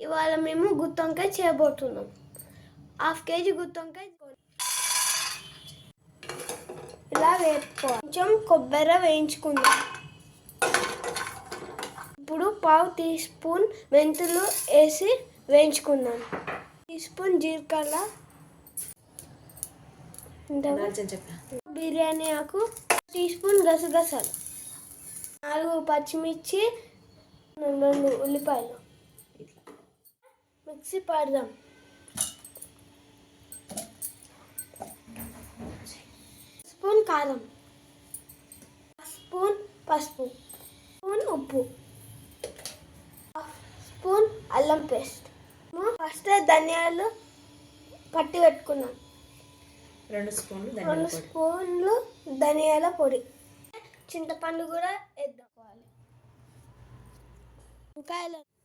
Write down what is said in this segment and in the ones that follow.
ఇవాళ మేము గుత్తొంకాయ చేయబోతున్నాం. హాఫ్ కేజీ గుత్తొంకాయ ఇలా వేపుకోవాలి కొంచెం కొబ్బరి వేయించుకుందాం. ఇప్పుడు పావు టీ స్పూన్ మెంతులు వేసి వేయించుకుందాం. టీ స్పూన్ జీలకర్ర. బిర్యానీ ఆకు టీ స్పూన్ గసగసాలు. నాలుగు పచ్చిమిర్చి రెండు ఉల్లిపాయలు. మిక్సీ పడదాం. స్పూన్ కారం. స్పూన్ పసుపు. స్పూన్ ఉప్పు. స్పూన్ అల్లం పేస్ట్. ఫస్ట్ ధనియాలు పట్టి పెట్టుకున్నాం. రెండు స్పూన్లు ధనియాల రెండు స్పూన్లు ధనియాల పొడి. చింతపండు కూడా వేద్దాం. వంకాయలు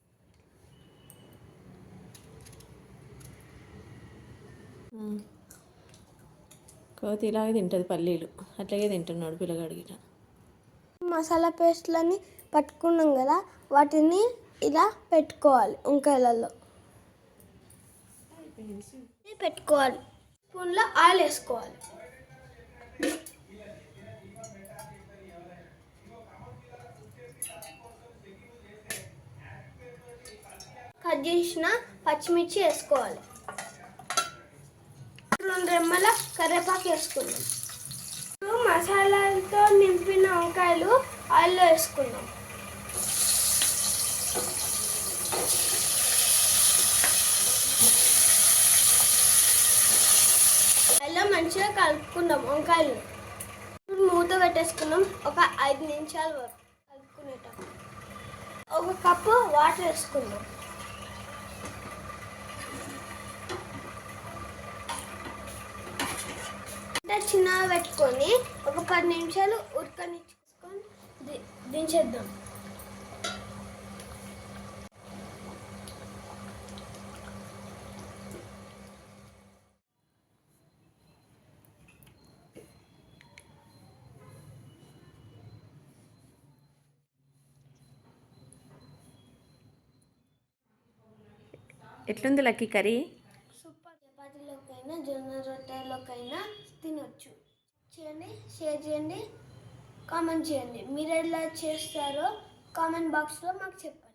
కోతి ఇలాగే తింటుంది పల్లీలు. అట్లాగే తింటున్నాడు పిల్లగాడికి మసాలా పేస్ట్లని పట్టుకున్నాం కదా వాటిని ఇలా పెట్టుకోవాలి వంకాయలలో పెట్టుకోవాలి. స్పూన్లో ఆయిల్ వేసుకోవాలి. కట్ చేసిన పచ్చిమిర్చి వేసుకోవాలి. రెమ్మల కరివేపాకు వేసుకుందాం మసాలాలతో నింపిన వంకాయలు ఆయిల్లో వేసుకుందాం అలా మంచిగా కలుపుకుందాం వంకాయలు. మూత పెట్టేసుకున్నాం. ఒక ఐదు నిమిషాల వరకు కలుపుకునేటప్పుడు. ఒక కప్పు వాటర్ వేసుకుందాం. ఇట్లా చిన్నగా పెట్టుకొని ఒక పది నిమిషాలు ఉడకనిచ్చుకొని ది- దించేద్దాం. ఎట్లుంది లక్కీ కర్రీ? చపాతీలోకైనా జొన్న రొట్టెలకైనా తినొచ్చు. చేయండి షేర్ చేయండి కామెంట్ చేయండి. మీరు ఎలా చేస్తారో కామెంట్ బాక్స్లో మాకు చెప్పండి.